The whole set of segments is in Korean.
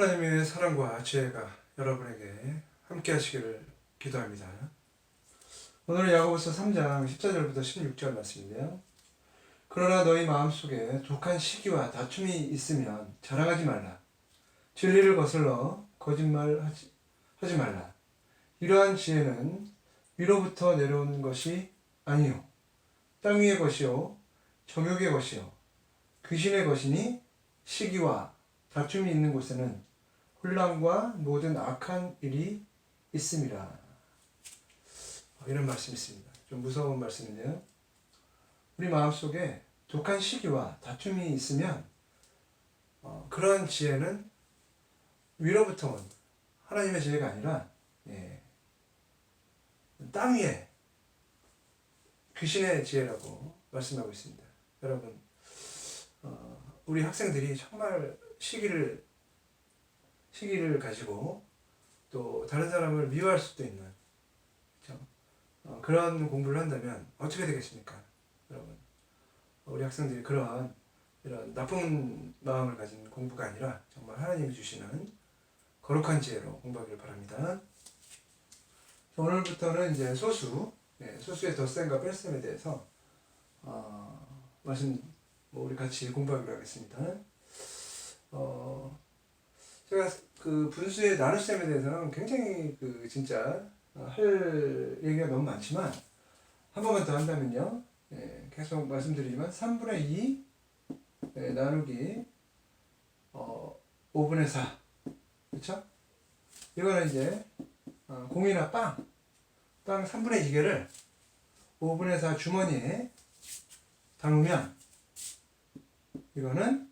하나님의 사랑과 지혜가 여러분에게 함께 하시기를 기도합니다. 오늘은 야고보서 3장 14절부터 16절 말씀인데요. 그러나 너희 마음속에 독한 시기와 다툼이 있으면 자랑하지 말라. 진리를 거슬러 거짓말 하지, 하지 말라. 이러한 지혜는 위로부터 내려온 것이 아니요. 땅 위의 것이요. 정욕의 것이요. 귀신의 것이니 시기와 다툼이 있는 곳에는 혼란과 모든 악한 일이 있습니다. 어, 이런 말씀이 있습니다. 좀 무서운 말씀인데요. 우리 마음속에 독한 시기와 다툼이 있으면 어, 그런 지혜는 위로부터 온 하나님의 지혜가 아니라 예, 땅 위에 귀신의 지혜라고 말씀하고 있습니다. 여러분 어, 우리 학생들이 정말 시기를 시기를 가지고 또 다른 사람을 미워할 수도 있는 그렇죠? 어, 그런 공부를 한다면 어떻게 되겠습니까, 여러분? 우리 학생들이 그러한 이런 나쁜 마음을 가진 공부가 아니라 정말 하나님이 주시는 거룩한 지혜로 공부하기를 바랍니다. 오늘부터는 이제 소수, 예, 소수의 덧셈과 뺄셈에 대해서 어, 말씀 뭐 우리 같이 공부하기로 하겠습니다. 어, 제가 그 분수의 나눗셈에 대해서는 굉장히 그 진짜 할 얘기가 너무 많지만 한 번만 더 한다면요. 예, 계속 말씀드리지만 3분의 2 예, 나누기 어, 5분의 4 그렇죠? 이거는 이제 어, 공이나 빵, 빵 3분의 2개를 5분의 4 주머니에 담으면 이거는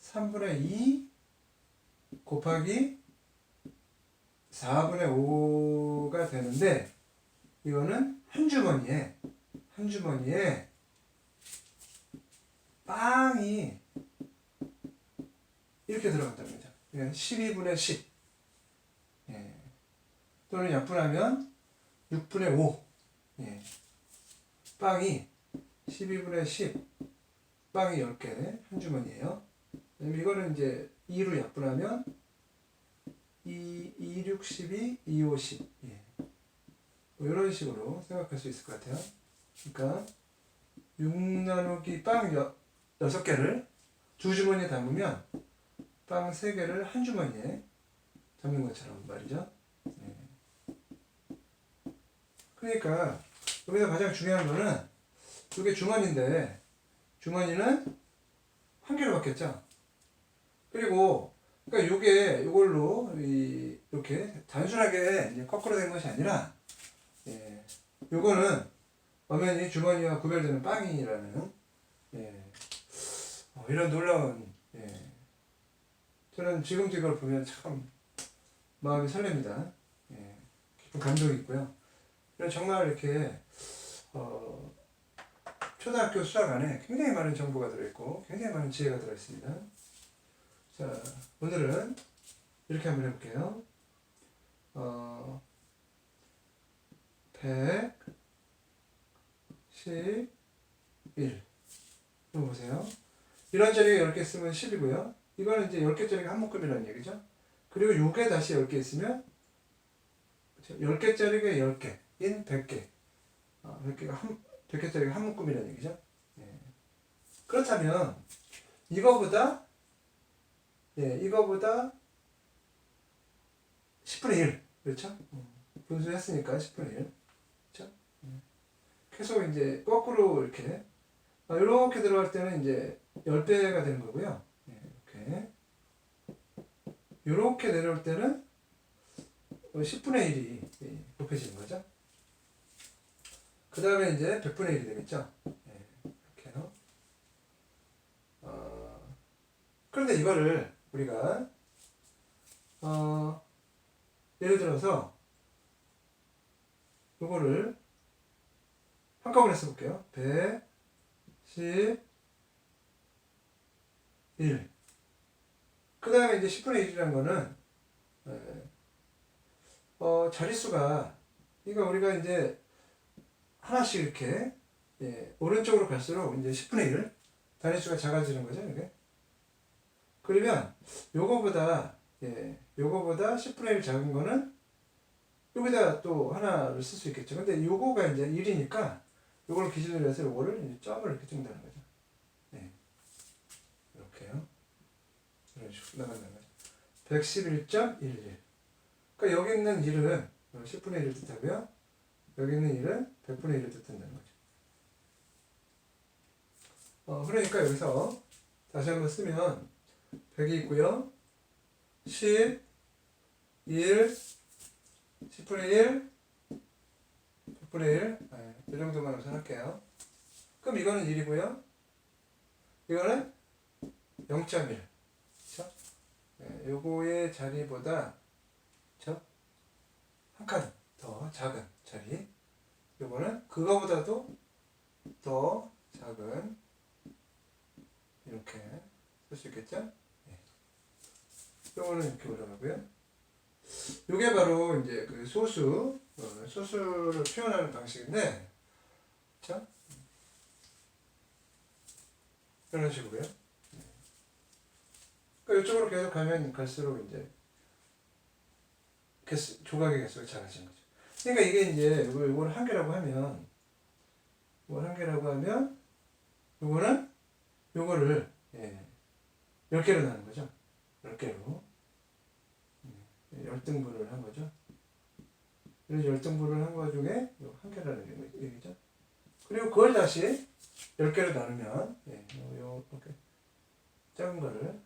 3분의 2 곱하기 4분의 5가 되는데 이거는 한 주머니에 한 주머니에 빵이 이렇게 들어간답니다. 12분의 10 예. 또는 약분하면 6분의 5 예. 빵이 12분의 10 빵이 10개 한 주머니에요. 이거는 이제 2로 약분하면 2, 2, 6, 12, 2, 5, 10 예. 뭐 이런 식으로 생각할 수 있을 것 같아요. 그러니까 6 나누기 빵 6개를 두 주머니에 담으면 빵 3개를 한 주머니에 담는 것처럼 말이죠. 예. 그러니까 여기서 가장 중요한 거는 이게 주머니인데 주머니는 한 개로 바뀌었죠. 그리고 그러니까 요게 요걸로 이 이렇게 단순하게 이제 거꾸로 된 것이 아니라 예, 요거는 엄연히 주머니와 구별되는 빵이라는 예, 어, 이런 놀라운 예, 저는 지금 이걸 보면 참 마음이 설렙니다. 예, 깊은 감동이 있고요. 이런 정말 이렇게 어, 초등학교 수학 안에 굉장히 많은 정보가 들어있고 굉장히 많은 지혜가 들어있습니다. 자, 오늘은 이렇게 한번 해볼게요. 어, 111. 이거 보세요. 이런 자리가 10개 있으면 10이고요. 이거는 이제 10개짜리가 한 묶음이라는 얘기죠. 그리고 요게 다시 10개 있으면 10개짜리가 10개, 인 100개. 어, 100개가 한, 100개짜리가 한 묶음이라는 얘기죠. 예. 그렇다면 이거보다 예, 이거보다 10분의 1. 그렇죠? 분수했으니까 10분의 1. 그렇죠? 계속 이제 거꾸로 이렇게 아, 이렇게 들어갈 때는 이제 10배가 되는 거고요. 예, 이렇게 이렇게 내려올 때는 10분의 1이 곱해지는 거죠. 그 다음에 이제 100분의 1이 되겠죠. 예, 이렇게요. 어, 그런데 이거를 우리가 어, 예를 들어서 이거를 한꺼번에 써볼게요. 111. 그 다음에 이제 10분의 1이라는 거는 예, 어, 자릿수가 그러니까 우리가 이제 하나씩 이렇게 예, 오른쪽으로 갈수록 이제 10분의 1 자릿수가 작아지는 거죠, 이게. 그러면 요거보다 예, 요거보다 10분의 1 작은 거는 여기다 또 하나를 쓸 수 있겠죠. 근데 요거가 이제 1이니까 요걸 기준으로 해서 요거를 이제 점을 이렇게 찍는다는 거죠. 네. 이렇게요. 이런 식으로 나간다는 거죠. 111.11. 그러니까 여기 있는 1은 10분의 1을 뜻하고요. 여기 있는 1은 100분의 1을 뜻한다는 거죠. 어, 그러니까 여기서 다시 한번 쓰면 100이 있고요. 10, 1, 10분의 1, 100분의 1, 네, 이 정도만 우선할게요. 그럼 이거는 1이고요. 이거는 0.1. 그쵸? 네, 요거의 자리보다, 그쵸? 한 칸 더 작은 자리. 요거는 그거보다도 더 작은, 이렇게 쓸 수 있겠죠? 네. 요거는 이렇게 올라가고요. 요게 바로 이제 그 소수, 어, 소수를 표현하는 방식인데, 자, 이런 식으로요. 그러니까 이쪽으로 계속 가면 갈수록 이제 개수, 조각의 개수가 작아지는 거죠. 그러니까 이게 이제 이걸, 이걸 한 개라고 하면, 이걸 한 개라고 하면, 요거는 요거를 예, 10개로 나눈 거죠. 10개로. 열등분을 한 거죠. 그래서 열등분을 한 거 중에 요한 개라는 얘기죠. 그리고 그걸 다시 10개로 나누면, 예, 요, 요, 이렇게 작은 거를,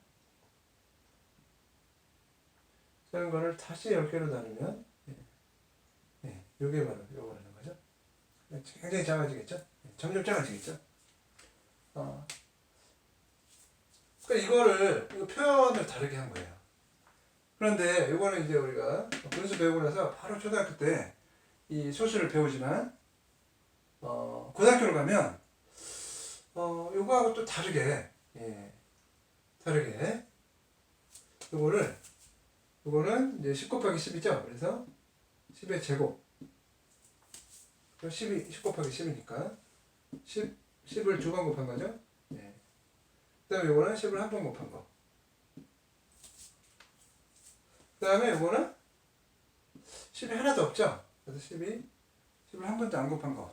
작은 거를 다시 10개로 나누면, 예, 예, 요게 바로 요거라는 거죠. 굉장히 작아지겠죠? 예, 점점 작아지겠죠? 어. 그러니까 이거를, 이거 표현을 다르게 한 거예요. 그런데 이거는 이제 우리가 분수 배우고 나서 바로 초등학교 때 이 소수를 배우지만 어 고등학교를 가면 어 요거하고 또 다르게 예 다르게 요거를 요거는 이제 10 곱하기 10이죠? 그래서 10의 제곱. 10이 10 곱하기 10이니까 10 10을 두 번 곱한 거죠? 예 그 다음에 요거는 10을 한 번 곱한 거 그 다음에 이거는 10이 하나도 없죠? 그래서 12, 10을 한 번도 안 곱한 거.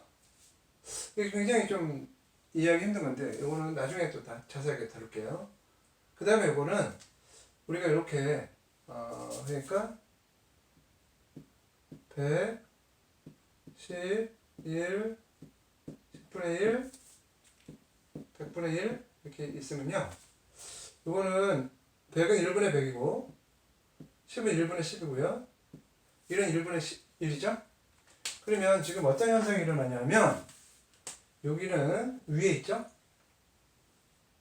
이게 굉장히 좀 이해하기 힘든 건데, 이거는 나중에 또 다 자세하게 다룰게요. 그 다음에 이거는 우리가 이렇게, 어, 그러니까 100, 10, 1, 10분의 1, 100분의 1 이렇게 있으면요. 이거는 100은 1분의 100이고, 10은 1분의 10이고요. 1은 1분의 1이죠? 그러면 지금 어떤 현상이 일어나냐면 여기는 위에 있죠?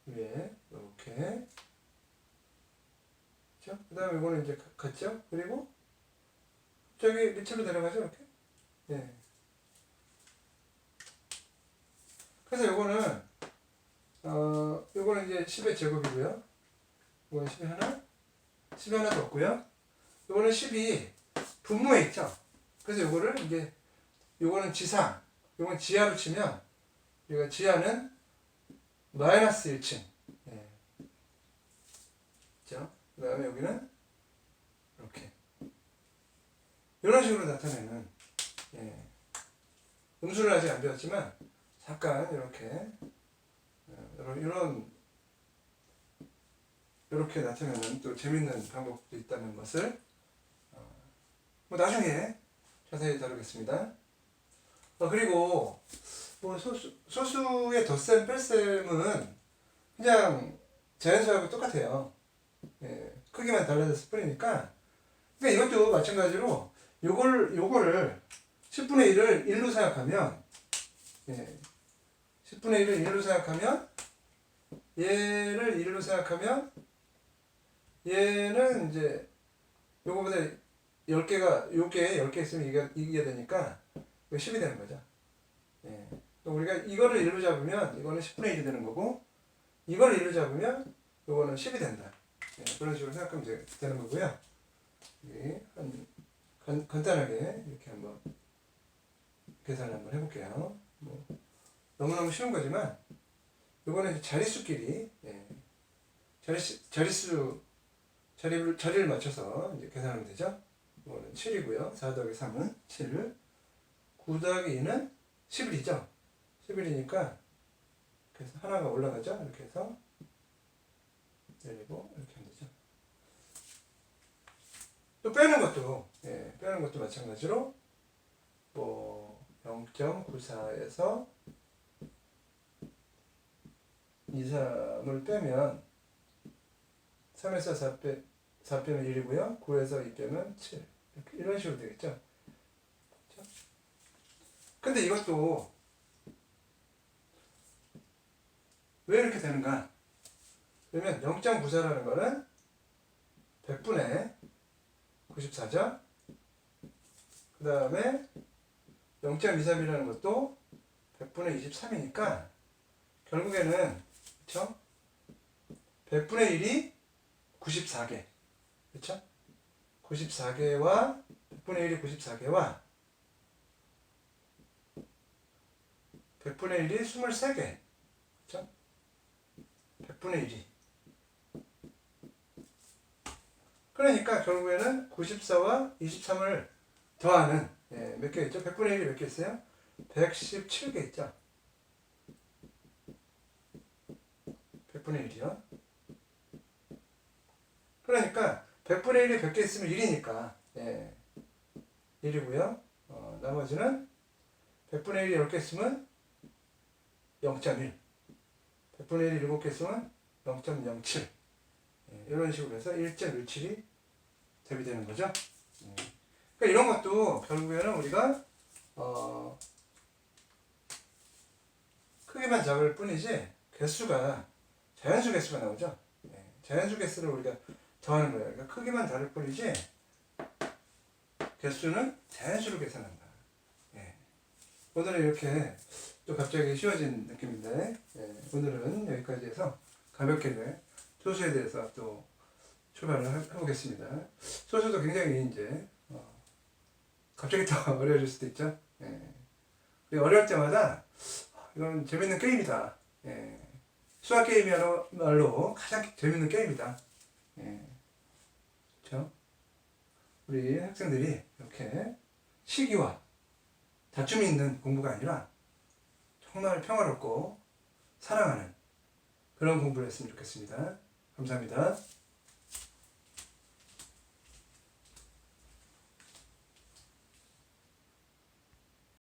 위에 이렇게? 그 다음에 이거는 이제 같죠? 그리고 저기 밑으로 내려가죠? 이렇게 예. 그래서 요거는 어 요거는 이제 10의 제곱이고요. 이거는 10의 하나 10의 하나도 없고요. 요거는 10이 분모에 있죠. 그래서 요거를 이제 요거는 지상, 요건 지하로 치면 우리가 지하는 마이너스 1층. 예. 그죠? 그 다음에 여기는 이렇게. 이런 식으로 나타내는, 예. 음수를 아직 안 배웠지만, 잠깐 이렇게, 어, 이런, 이렇게 나타내는 또 재밌는 방법도 있다는 것을 뭐 나중에 자세히 다루겠습니다. 어, 그리고 뭐 소수, 소수의 덧셈, 뺄셈은 그냥 자연수하고 똑같아요. 예, 크기만 달라졌을 뿐이니까. 그러니까 이것도 마찬가지로 요걸, 요거를 10분의 1을 1로 생각하면 예, 10분의 1을 1로 생각하면 얘를 1로 생각하면 얘는 이제 요거보다 10개가, 요게 10개 있으면 이게, 이기게 되니까, 이거 10이 되는 거죠. 예. 우리가 이거를 1로 잡으면, 이거는 10분의 1이 되는 거고, 이거를 1로 잡으면, 요거는 10이 된다. 예. 그런 식으로 생각하면 되, 되는 거고요. 예. 한, 간, 간단하게 이렇게 한번 계산을 한번 해볼게요. 뭐, 너무너무 쉬운 거지만, 요거는 자릿수끼리, 예. 자릿수, 자릿수, 자리를, 자리를 맞춰서 이제 계산하면 되죠. 이거는 7이고요. 4 더하기 3은 7. 9 더하기 2는 11이죠. 11이니까 그래서 하나가 올라가죠. 이렇게 해서 내리고 이렇게 하면 되죠. 또 빼는 것도 예, 빼는 것도 마찬가지로 뭐 0.94에서 2, 3을 빼면 3에서 4 빼, 4 빼면 1이고요. 9에서 2 빼면 7. 이렇게 이런 식으로 되겠죠. 그렇죠? 근데 이것도 왜 이렇게 되는가? 그러면 0.94라는 거는 100분의 94죠. 그 다음에 0.23이라는 것도 100분의 23이니까 결국에는 그쵸? 100분의 1이 94개 그쵸? 94개와 100분의 1이 94개와 100분의 1이 23개 그쵸? 100분의 1이 그러니까 결국에는 94와 23을 더하는 예, 몇 개 있죠? 100분의 1이 몇 개 있어요? 117개 있죠? 100분의 1이요. 그러니까 100분의 1이 100개 있으면 1이니까 예. 1이고요. 어, 나머지는 100분의 1이 10개 있으면 0.1 100분의 1이 7개 있으면 0.07 예, 이런 식으로 해서 1.17이 대비되는 거죠. 예. 그러니까 이런 것도 결국에는 우리가 어, 크기만 잡을 뿐이지 개수가 자연수 개수가 나오죠. 예, 자연수 개수를 우리가 더하는 거예요. 그러니까 크기만 다를 뿐이지 개수는 자연수로 계산한다. 예. 오늘은 이렇게 또 갑자기 쉬워진 느낌인데 예, 오늘은 여기까지 해서 가볍게 소수에 대해서 또 출발을 해- 해보겠습니다. 소수도 굉장히 이제 어, 갑자기 더 어려워질 수도 있죠. 예. 어려울 때마다 아, 이건 재밌는 게임이다. 예. 수학 게임이야말로 가장 재밌는 게임이다. 예. 그렇죠? 우리 학생들이 이렇게 시기와 다툼이 있는 공부가 아니라 정말 평화롭고 사랑하는 그런 공부를 했으면 좋겠습니다. 감사합니다.